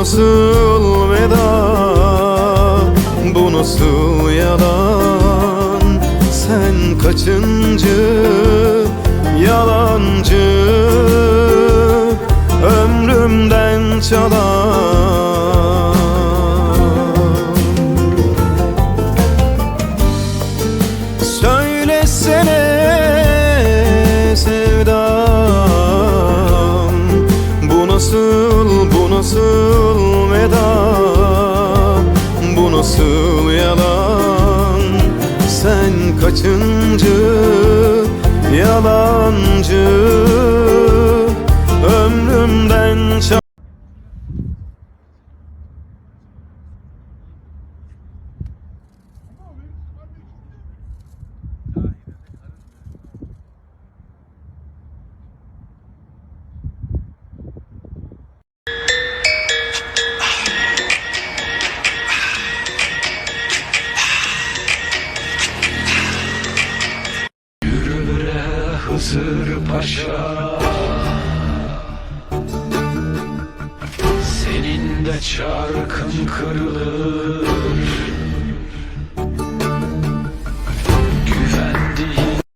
nasıl veda? Bu nasıl yalan? Sen kaçıncı Yalancı? Ömrümden çalan nasıl, veda Hızır Paşa. Senin de çarkın kırılır